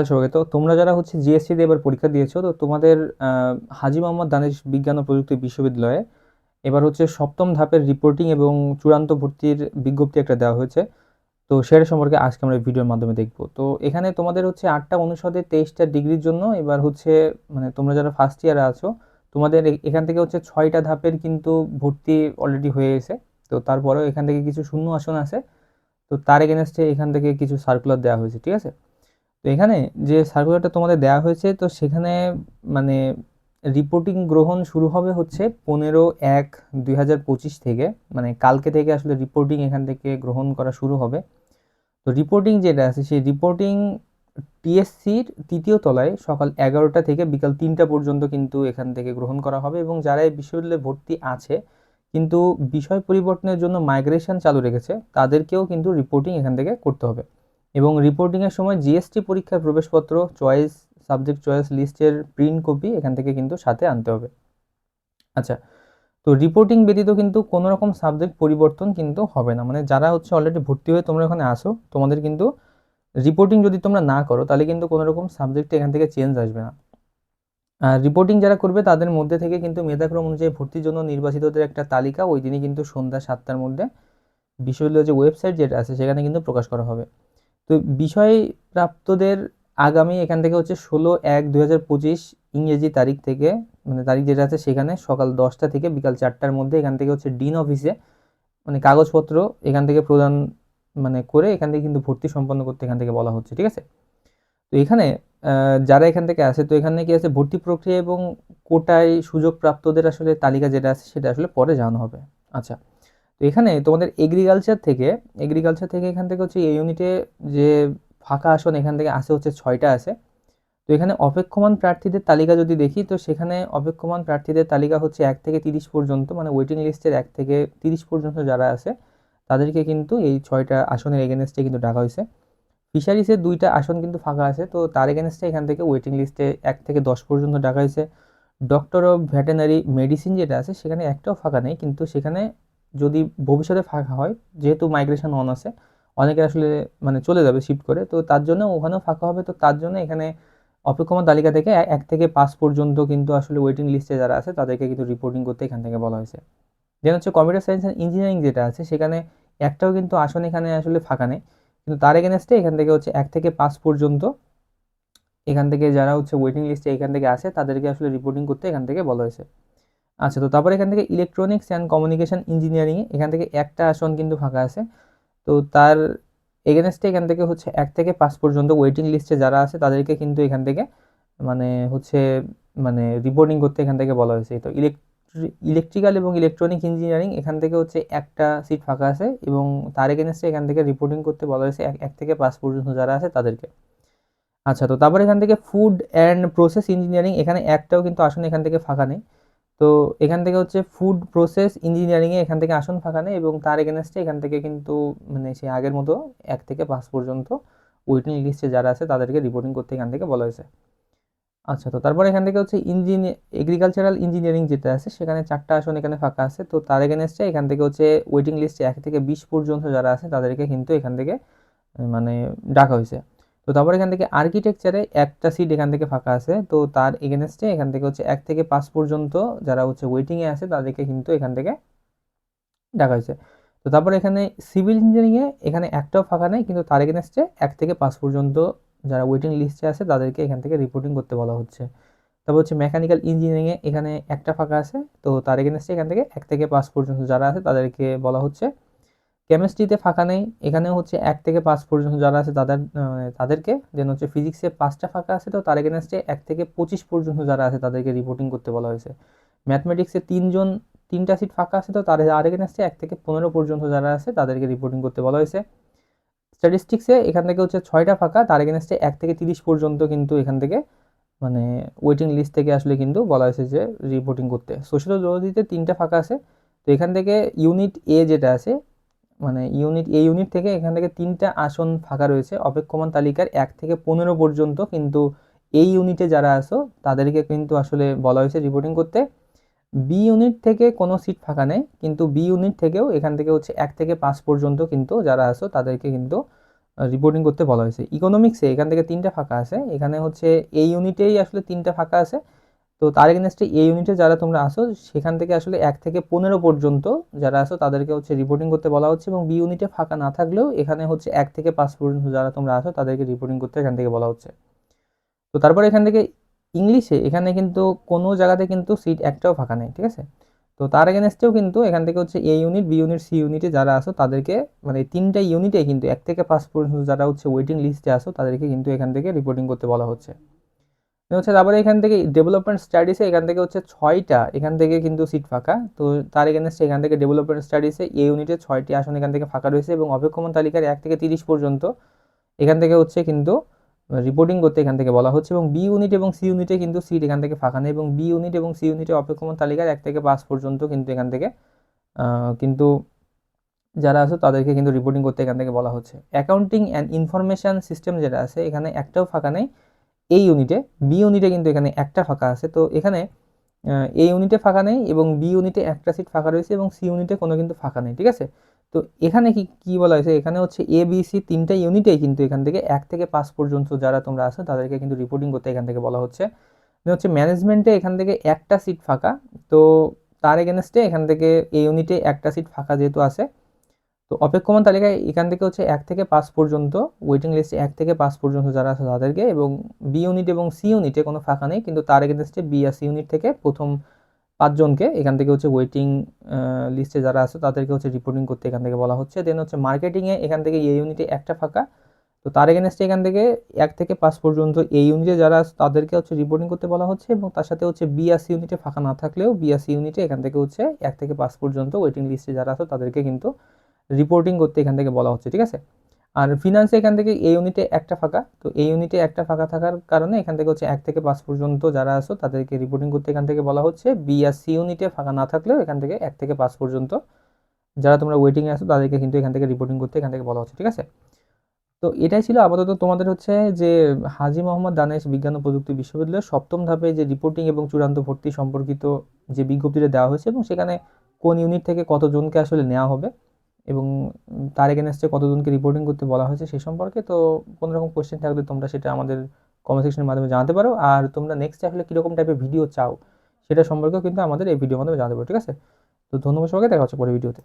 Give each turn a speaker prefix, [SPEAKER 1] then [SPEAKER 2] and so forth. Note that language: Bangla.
[SPEAKER 1] হ্যালো সবাইকে তো তোমরা যারা হচ্ছে জিএসসি দিয়ে এবার পরীক্ষা দিয়েছ, তো তোমাদের হাজি মোহাম্মদ দানিশ বিজ্ঞান ও প্রযুক্তি বিশ্ববিদ্যালয়ে এবার হচ্ছে সপ্তম ধাপের রিপোর্টিং এবং চূড়ান্ত ভর্তির বিজ্ঞপ্তি একটা দেওয়া হয়েছে। তো সেটা সম্পর্কে আজকে আমরা ভিডিওর মাধ্যমে দেখব। তো এখানে তোমাদের হচ্ছে আটটা অনুষদে তেইশটা ডিগ্রির জন্য এবার হচ্ছে মানে তোমরা যারা ফার্স্ট ইয়ারে আছো, তোমাদের এখান থেকে হচ্ছে ছয়টা ধাপের কিন্তু ভর্তি অলরেডি হয়ে গেছে। তো তারপরেও এখান থেকে কিছু শূন্য আসন আছে। তো তার এগেনস্টে এখান থেকে কিছু সার্কুলার দেওয়া হয়েছে, ঠিক আছে? তো এখানে যে সার্কুলারটা তোমাদের দেওয়া হয়েছে, তো সেখানে মানে রিপোর্টিং গ্রহণ শুরু হবে হচ্ছে পনেরো এক দুই থেকে। মানে কালকে থেকে আসলে রিপোর্টিং এখান থেকে গ্রহণ করা শুরু হবে। তো রিপোর্টিং যেটা আছে, সেই রিপোর্টিং টিএসসির তৃতীয় তলায় সকাল এগারোটা থেকে বিকাল তিনটা পর্যন্ত কিন্তু এখান থেকে গ্রহণ করা হবে এবং যারা এই বিশ্ববিদ্যালয়ে ভর্তি আছে, কিন্তু বিষয় পরিবর্তনের জন্য মাইগ্রেশন চালু রেখেছে, তাদেরকেও কিন্তু রিপোর্টিং এখান থেকে করতে হবে। এবং রিপোর্টিংয়ের সময় জিএসটি পরীক্ষার প্রবেশপত্র চয়েস সাবজেক্ট চয়েস লিস্টের প্রিন্ট কপি এখান থেকে কিন্তু সাথে আনতে হবে। আচ্ছা তো রিপোর্টিং ব্যতীত কিন্তু কোনো রকম সাবজেক্ট পরিবর্তন কিন্তু হবে না। মানে যারা হচ্ছে অলরেডি ভর্তি হয়ে তোমরা ওখানে আসো, তোমাদের কিন্তু রিপোর্টিং যদি তোমরা না করো, তাহলে কিন্তু কোনো রকম সাবজেক্টে এখান থেকে চেঞ্জ আসবে না। আর রিপোর্টিং যারা করবে, তাদের মধ্যে থেকে কিন্তু মেধাক্রম অনুযায়ী ভর্তির জন্য নির্বাচিতদের একটা তালিকা, ওই দিনই কিন্তু সন্ধ্যা সাতটার মধ্যে বিশ্ববিদ্যালয়ের যে ওয়েবসাইট যেটা আছে, সেখানে কিন্তু প্রকাশ করা হবে। তো বিষয় প্রাপ্তদের আগামী এখান থেকে হচ্ছে ষোলো এক দু হাজার পঁচিশ ইংরেজি তারিখ থেকে মানে তারিখ যেটা আছে সেখানে সকাল দশটা থেকে বিকাল চারটার মধ্যে এখান থেকে হচ্ছে ডিন অফিসে মানে কাগজপত্র এখান থেকে প্রদান মানে করে এখান থেকে কিন্তু ভর্তি সম্পন্ন করতে এখান থেকে বলা হচ্ছে, ঠিক আছে? তো এখানে যারা এখান থেকে আসে, তো এখানে কি আছে? ভর্তি প্রক্রিয়া এবং কোটায় সুযোগ প্রাপ্তদের আসলে তালিকা যেটা আছে সেটা আসলে পরে জানানো হবে। আচ্ছা তো এখানে তোমাদের এগ্রিকালচার থেকে এগ্রিকালচার থেকে এখান থেকে হচ্ছে এই ইউনিটে যে ফাঁকা আসন এখান থেকে আসে হচ্ছে ছয়টা আছে তো এখানে অপেক্ষমান প্রার্থীদের তালিকা যদি দেখি, তো সেখানে অপেক্ষমান প্রার্থীদের তালিকা হচ্ছে এক থেকে তিরিশ পর্যন্ত মানে ওয়েটিং লিস্টের এক থেকে তিরিশ পর্যন্ত যারা আছে, তাদেরকে কিন্তু এই ছয়টা আসনের এগেনস্টে কিন্তু ডাকা হয়েছে। ফিশারিসের দুইটা আসন কিন্তু ফাঁকা আছে, তো তার এগেনস্টে এখান থেকে ওয়েটিং লিস্টে এক থেকে দশ পর্যন্ত ডাকা হয়েছে। ডক্টর অফ ভেটেনারি মেডিসিন যেটা আছে, সেখানে একটাও ফাঁকা নেই, কিন্তু সেখানে যদি ভবিষ্যতে ফাঁকা হয়, যেহেতু মাইগ্রেশন অন আছে, অনেকে আসলে মানে চলে যাবে শিফট করে, তো তার জন্য ওখানেও ফাঁকা হবে, তো তার জন্য এখানে অপেক্ষমান তালিকা থেকে এক থেকে পাঁচ পর্যন্ত কিন্তু আসলে ওয়েটিং লিস্টে যারা আছে, তাদেরকে কিন্তু রিপোর্টিং করতে এখান থেকে বলা হয়েছে। দেন হচ্ছে কম্পিউটার সায়েন্স অ্যান্ড ইঞ্জিনিয়ারিং যেটা আছে, সেখানে একটাও কিন্তু আসন এখানে আসলে ফাঁকা নেই। কিন্তু তার এগেনস্টে এখান থেকে হচ্ছে এক থেকে পাঁচ পর্যন্ত এখান থেকে যারা হচ্ছে ওয়েটিং লিস্টে এখান থেকে আসে, তাদেরকে আসলে রিপোর্টিং করতে এখান থেকে বলা হয়েছে। আচ্ছা তো তারপরে এখান থেকে ইলেকট্রনিক্স অ্যান্ড কমিউনিকেশান ইঞ্জিনিয়ারিংয়ে এখান থেকে একটা আসন কিন্তু ফাঁকা আছে। তো তার এগেনস্টে এখান থেকে হচ্ছে এক থেকে পাঁচ পর্যন্ত ওয়েটিং লিস্টে যারা আছে, তাদেরকে কিন্তু এখান থেকে মানে হচ্ছে মানে রিপোর্টিং করতে এখান থেকে বলা হয়েছে। তো ইলেকট্রি ইলেকট্রিক্যাল এবং ইলেকট্রনিক ইঞ্জিনিয়ারিং এখান থেকে হচ্ছে একটা সিট ফাঁকা আছে এবং তার এগেনস্টে এখান থেকে রিপোর্টিং করতে বলা হয়েছে এক থেকে পাঁচ পর্যন্ত যারা আছে তাদেরকে। আচ্ছা তো তারপর এখান থেকে ফুড অ্যান্ড প্রসেস ইঞ্জিনিয়ারিং এখানে একটাও কিন্তু আসন এখান থেকে ফাঁকা নেই। তো এখান থেকে হচ্ছে ফুড প্রসেস ইঞ্জিনিয়ারিংয়ে এখান থেকে আসন ফাঁকা নেই এবং তার এগেনস্টে এখান থেকে কিন্তু মানে সে আগের মতো এক থেকে পাঁচ পর্যন্ত ওয়েটিং লিস্টে যারা আছে তাদেরকে রিপোর্টিং করতে এখান থেকে বলা হয়েছে। আচ্ছা তো তারপর এখান থেকে হচ্ছে ইঞ্জিনিয়ার এগ্রিকালচারাল ইঞ্জিনিয়ারিং যেটা আছে সেখানে চারটা আসন এখানে ফাঁকা আছে। তো তার এগেনস্টে এখান থেকে হচ্ছে ওয়েটিং লিস্টে এক থেকে বিশ পর্যন্ত যারা আছে তাদেরকে কিন্তু এখান থেকে মানে ডাকা হয়েছে। তো তারপর এখান থেকে আর্কিটেকচারে একটা সিট এখান থেকে ফাঁকা আছে। তো তার এগেনস্টে এখান থেকে হচ্ছে এক থেকে পাঁচ পর্যন্ত যারা হচ্ছে ওয়েটিংয়ে আছে, তাদেরকে কিন্তু এখান থেকে ডাকা হয়েছে। তো তারপর এখানে সিভিল ইঞ্জিনিয়ারিংয়ে এখানে একটাও ফাঁকা নেই, কিন্তু তার এগেনস্টে এক থেকে পাঁচ পর্যন্ত যারা ওয়েটিং লিস্টে আছে, তাদেরকে এখান থেকে রিপোর্টিং করতে বলা হচ্ছে। তারপর হচ্ছে মেকানিক্যাল ইঞ্জিনিয়ারিংয়ে এখানে একটা ফাঁকা আছে, তো তার এগেনস্টে এখান থেকে এক থেকে পাঁচ পর্যন্ত যারা আছে, তাদেরকে বলা হচ্ছে কেমিস্ট্রিতে ফাঁকা নেই। এখানেও হচ্ছে এক থেকে পাঁচ পর্যন্ত যারা আছে তাদের তাদেরকে দেন হচ্ছে ফিজিক্সে পাঁচটা ফাঁকা আছে তো তার এগেনস্টে এক থেকে পঁচিশ পর্যন্ত যারা আছে তাদেরকে রিপোর্টিং করতে বলা হয়েছে। ম্যাথমেটিক্সে তিনজন, তিনটা সিট ফাঁকা আছে তো তার আর এগেনস্টে এক থেকে পনেরো পর্যন্ত যারা আছে তাদেরকে রিপোর্টিং করতে বলা হয়েছে। স্ট্যাটিস্টিক্সে এখান থেকে হচ্ছে ছয়টা ফাঁকা, তার এগেনস্টে এক থেকে তিরিশ পর্যন্ত কিন্তু এখান থেকে মানে ওয়েটিং লিস্ট থেকে আসলে কিন্তু বলা হয়েছে যে রিপোর্টিং করতে। সোশ্যাল জলদিতে তিনটা ফাঁকা আছে। তো এখান থেকে ইউনিট এ যেটা আছে মানে ইউনিট এই ইউনিট থেকে এখান থেকে তিনটা আসন ফাঁকা রয়েছে। অপেক্ষমান তালিকার এক থেকে পনেরো পর্যন্ত কিন্তু এই ইউনিটে যারা আসো তাদেরকে কিন্তু আসলে বলা হয়েছে রিপোর্টিং করতে। বি ইউনিট থেকে কোনো সিট ফাঁকা নেই, কিন্তু বি ইউনিট থেকেও এখান থেকে হচ্ছে এক থেকে পাঁচ পর্যন্ত কিন্তু যারা আসো তাদেরকে কিন্তু রিপোর্টিং করতে বলা হয়েছে। ইকোনমিক্সে এখান থেকে তিনটা ফাঁকা আছে। এখানে হচ্ছে এই ইউনিটেই আসলে তিনটা ফাঁকা আছে। তো তার এগেনস্টে এই ইউনিটে যারা তোমরা আসো, সেখান থেকে আসলে এক থেকে পনেরো পর্যন্ত যারা আসো, তাদেরকে হচ্ছে রিপোর্টিং করতে বলা হচ্ছে এবং বি ইউনিটে ফাঁকা না থাকলেও এখানে হচ্ছে এক থেকে পাঁচ পর্যন্ত যারা তোমরা আসো, তাদেরকে রিপোর্টিং করতে এখান থেকে বলা হচ্ছে। তো তারপরে এখান থেকে ইংলিশে এখানে কিন্তু কোনো জায়গাতে কিন্তু সিট একটাও ফাঁকা নেই, ঠিক আছে? তো তার এগেনস্টেও কিন্তু এখান থেকে হচ্ছে A unit B unit C ইউনিটে যারা আসো, তাদেরকে মানে তিনটা ইউনিটে কিন্তু এক থেকে পাঁচ পর্যন্ত যারা হচ্ছে ওয়েটিং লিস্টে আসো, তাদেরকে কিন্তু এখান থেকে রিপোর্টিং করতে বলা হচ্ছে। হচ্ছে তারপরে এখান থেকে ডেভেলপমেন্ট স্টাডিসে এখান থেকে হচ্ছে ছয়টা, এখান থেকে কিন্তু সিট ফাঁকা। তো তার এগেনস্টে এখান থেকে ডেভেলপমেন্ট স্টাডিসে এ ইউনিটে ছয়টি আসন এখান থেকে ফাঁকা রয়েছে এবং অপেক্ষমান তালিকার এক থেকে তিরিশ পর্যন্ত এখান থেকে হচ্ছে কিন্তু রিপোর্টিং করতে এখান থেকে বলা হচ্ছে এবং বি ইউনিট এবং সি ইউনিটে কিন্তু সিট এখান থেকে ফাঁকা নেই এবং বি ইউনিট এবং সি ইউনিটে অপেক্ষমান তালিকার এক থেকে পাঁচ পর্যন্ত কিন্তু এখান থেকে কিন্তু যারা আছে তাদেরকে কিন্তু রিপোর্টিং করতে এখান থেকে বলা হচ্ছে। অ্যাকাউন্টিং অ্যান্ড ইনফরমেশান সিস্টেম যেটা আছে এখানে একটাও ফাঁকা নেই। এই ইউনিটে বি ইউনিটে কিন্তু এখানে একটা ফাঁকা আছে। তো এখানে এ ইউনিটে ফাঁকা নেই এবং বি ইউনিটে একটা সিট ফাঁকা রয়েছে এবং সি ইউনিটে কোনো কিন্তু ফাঁকা নেই, ঠিক আছে? তো এখানে কি কি বলা হয়েছে? এখানে হচ্ছে এ বি সি তিনটা ইউনিটেই কিন্তু এখান থেকে এক থেকে পাঁচ পর্যন্ত যারা তোমরা আছো, তাদেরকে কিন্তু রিপোর্টিং করতে এখান থেকে বলা হচ্ছে। হচ্ছে ম্যানেজমেন্টে এখান থেকে একটা সিট ফাঁকা। তো তার এগেনস্টে এখান থেকে এ ইউনিটে একটা সিট ফাঁকা যেহেতু আছে তো অপেক্ষমান তালিকায় এখান থেকে হচ্ছে এক থেকে পাঁচ পর্যন্ত ওয়েটিং লিস্টে এক থেকে পাঁচ পর্যন্ত যারা আছে তাদেরকে এবং বি ইউনিট এবং সি ইউনিটে কোনো ফাঁকা নেই, কিন্তু তার এগেনস্টে বি আর সি ইউনিট থেকে প্রথম পাঁচজনকে এখান থেকে হচ্ছে ওয়েটিং লিস্টে যারা আছে তাদেরকে হচ্ছে রিপোর্টিং করতে এখান থেকে বলা হচ্ছে। দেন হচ্ছে মার্কেটিংয়ে এখান থেকে এই ইউনিটে একটা ফাঁকা, তো তার এগেনস্টে এখান থেকে এক থেকে পাঁচ পর্যন্ত এই ইউনিটে যারা আছে তাদেরকে হচ্ছে রিপোর্টিং করতে বলা হচ্ছে এবং তার সাথে হচ্ছে বিএসসি ইউনিটে ফাঁকা না থাকলেও বিএসসি ইউনিটে এখান থেকে হচ্ছে এক থেকে পাঁচ পর্যন্ত ওয়েটিং লিস্টে যারা আছে তাদেরকে কিন্তু রিপোর্টিং করতে এখান থেকে বলা হচ্ছে, ঠিক আছে? আর ফিনান্সে এখান থেকে এই ইউনিটে একটা ফাঁকা, তো এই ইউনিটে একটা ফাঁকা থাকার কারণে এখান থেকে হচ্ছে এক থেকে পাঁচ পর্যন্ত যারা আসো তাদেরকে রিপোর্টিং করতে এখান থেকে বলা হচ্ছে। বি আর সি ইউনিটে ফাঁকা না থাকলেও এখান থেকে এক থেকে পাঁচ পর্যন্ত যারা তোমরা ওয়েটিংয়ে আসো তাদেরকে কিন্তু এখান থেকে রিপোর্টিং করতে এখান থেকে বলা হচ্ছে, ঠিক আছে? তো এটাই ছিল আপাতত তোমাদের হচ্ছে যে হাজি মোহাম্মদ দানেশ বিজ্ঞান ও প্রযুক্তি বিশ্ববিদ্যালয়ের সপ্তম ধাপে যে রিপোর্টিং এবং চূড়ান্ত ভর্তি সম্পর্কিত যে বিজ্ঞপ্তিটা দেওয়া হয়েছে এবং সেখানে কোন ইউনিট থেকে কতজনকে আসলে নেওয়া হবে এবং তার এগেনস্টে কতজনকে রিপোর্টিং করতে বলা হয়েছে সে সম্পর্কে, তো কোনো রকম কোয়েশ্চেন থাকলে তোমরা সেটা আমাদের কমেন্ট সেকশনের মাধ্যমে জানাতে পারো। আর তোমরা নেক্সট আসলে কীরকম টাইপের ভিডিও চাও, সেটা সম্পর্কেও কিন্তু আমাদের এই ভিডিওর মাধ্যমে জানাতে পারো, ঠিক আছে? তো ধন্যবাদ সবাইকে, দেখা হচ্ছে পরে ভিডিওতে